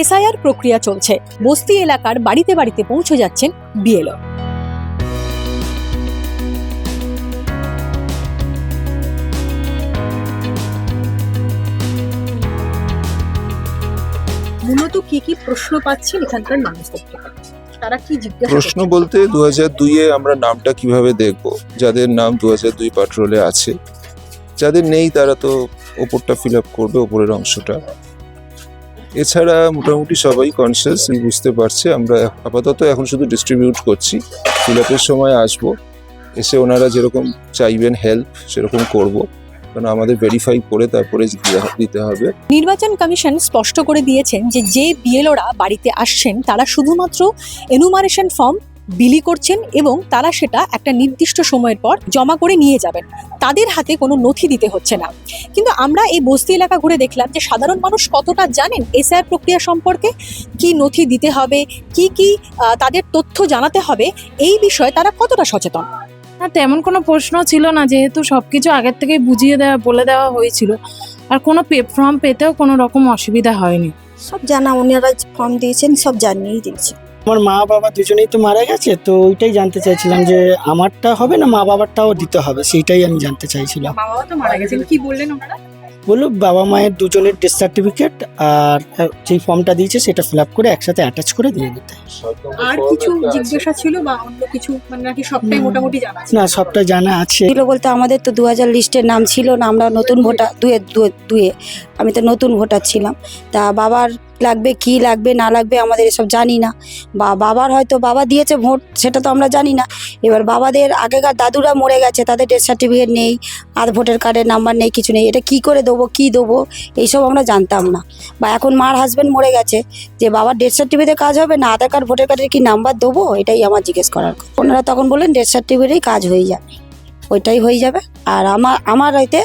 SIR প্রক্রিয়া চলছে। বস্তি এলাকার বাড়িতে বাড়িতে পৌঁছে যাচ্ছেন বিএলও। মূলত কি কি প্রশ্ন পাচ্ছেন এখানকার মানুষদের তারা কি জিজ্ঞাসা প্রশ্ন বলতে দু হাজার দুইয়ে আমরা নামটা কীভাবে দেখব? যাদের নাম দু হাজার দুই পাট্রোলে আছে, যাদের নেই তারা তো ওপরটা ফিল আপ করবে, ওপরের অংশটা। এছাড়া মোটামুটি সবাই কনসিয়াস বুঝতে পারছে। আমরা আপাতত এখন শুধু ডিস্ট্রিবিউট করছি। ফিলাপের সময় আসব। এসে ওনারা যেরকম চাইবেন হেল্প সেরকম করব। কারণ আমাদের ভেরিফাই করে তারপরে দিতে- হবে। নির্বাচন কমিশন স্পষ্ট করে দিয়েছেন যে যে বিএলওরা বাড়িতে আসছেন, তারা শুধুমাত্র এনুমারেশন ফর্ম বিলি করছেন এবং তারা সেটা একটা নির্দিষ্ট সময়ের পর জমা করে নিয়ে যাবেন। তাদের হাতে কোনো নথি দিতে হচ্ছে না। কিন্তু আমরা এই বস্তি এলাকা ঘুরে দেখলাম যে সাধারণ মানুষ কতটা জানেন এসআইআর প্রক্রিয়া সম্পর্কে? কি নথি দিতে হবে? কি কি তাদের তথ্য জানাতে হবে? এই বিষয়ে তারা কতটা সচেতন? না তেমন কোনো প্রশ্ন ছিল না যেহেতু সব কিছু আগের থেকেই বুঝিয়ে দেওয়া বলে দেওয়া হয়েছিল। আর কোনো পে ফর্ম পেতেও কোনো রকম অসুবিধা হয়নি। সব জানা ওনারা ফর্ম দিয়েছেন সব জানিয়েই দিয়েছে। আমার মা বাবা দুজনেই তো মারা গেছে তো ওইটাই জানতে চাইছিলাম যে আমারটা হবে না মা বাবারটাও দিতে হবে সেইটাই আমি জানতে চাইছিলাম। মা বাবা তো মারা গেছেন কি বললেন ওনারা? বলল বাবা মায়ের দুজনের ডেথ সার্টিফিকেট আর যেই ফর্মটা দিয়েছে সেটা ফিল আপ করে একসাথে অ্যাটাচ করে দিয়ে দিতে। আর কিছু জিজ্ঞাসা ছিল বা অন্য কিছু মানে নাকি সবটাই মোটামুটি জানা আছে না সবটা জানা আছে। ছিল বলতে আমাদের তো দু হাজার লিস্টের নাম ছিল না আমরা নতুন ভোটার দুয়ে দুয়ে- দুয়ে আমি তো নতুন ভোটার ছিলাম। তা বাবার লাগবে, কি লাগবে, না লাগবে, আমাদের এসব জানি না। বা বাবার হয়তো বাবা দিয়েছে ভোট, সেটা তো আমরা জানি না। এবার বাবাদের আগেকার দাদুরা মরে গেছে, তাদের ডেথ সার্টিফিকেট নেই, আর ভোটার কার্ডের নাম্বার নেই, কিছু নেই, এটা কি করে দেবো, কি দেবো, এইসব আমরা জানতাম না। বা এখন মার হাজব্যান্ড মরে গেছে, যে বাবার ডেথ সার্টিফিকেটে কাজ হবে, না আধার কার্ড ভোটার কার্ডের কি নাম্বার দেবো, এটাই আমার জিজ্ঞেস করার। ওনারা তখন বললেন ডেথ সার্টিফিকেটেই কাজ হয়ে যাবে, ওইটাই হয়ে যাবে, আর আমার আমার হয়তো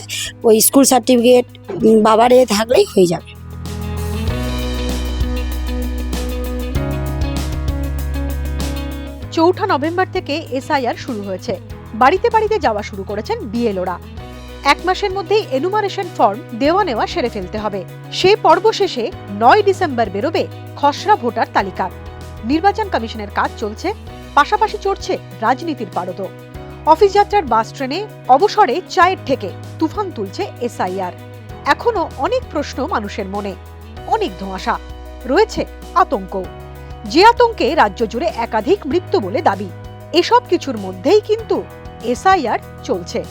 ওই স্কুল সার্টিফিকেট বাবার এ থাকলেই হয়ে যাবে। চৌঠা নভেম্বর থেকে এসআইআর শুরু হয়েছে। বাড়িতে বাড়িতে যাওয়া শুরু করেছেন বিএলওরা। এক মাসের মধ্যেই এনুমারেশন ফর্ম দেওয়া নেওয়া সেরে ফেলতে হবে। সেই পর্ব শেষে নয় ডিসেম্বর বেরোবে খসড়া ভোটার তালিকা। নির্বাচন কমিশনের কাজ চলছে, পাশাপাশি চড়ছে রাজনীতির পারদ। অফিস যাত্রার বাস ট্রেনে অবসরে চায়ের থেকে তুফান তুলছে এসআইআর। এখনও অনেক প্রশ্ন মানুষের মনে, অনেক ধোঁয়াশা। রয়েছে আতঙ্ক। যে আতঙ্কে রাজ্য জুড়ে একাধিক মৃত্যু বলে দাবি। এসব কিছুর মধ্যেই কিন্তু এসআইআর চলছে।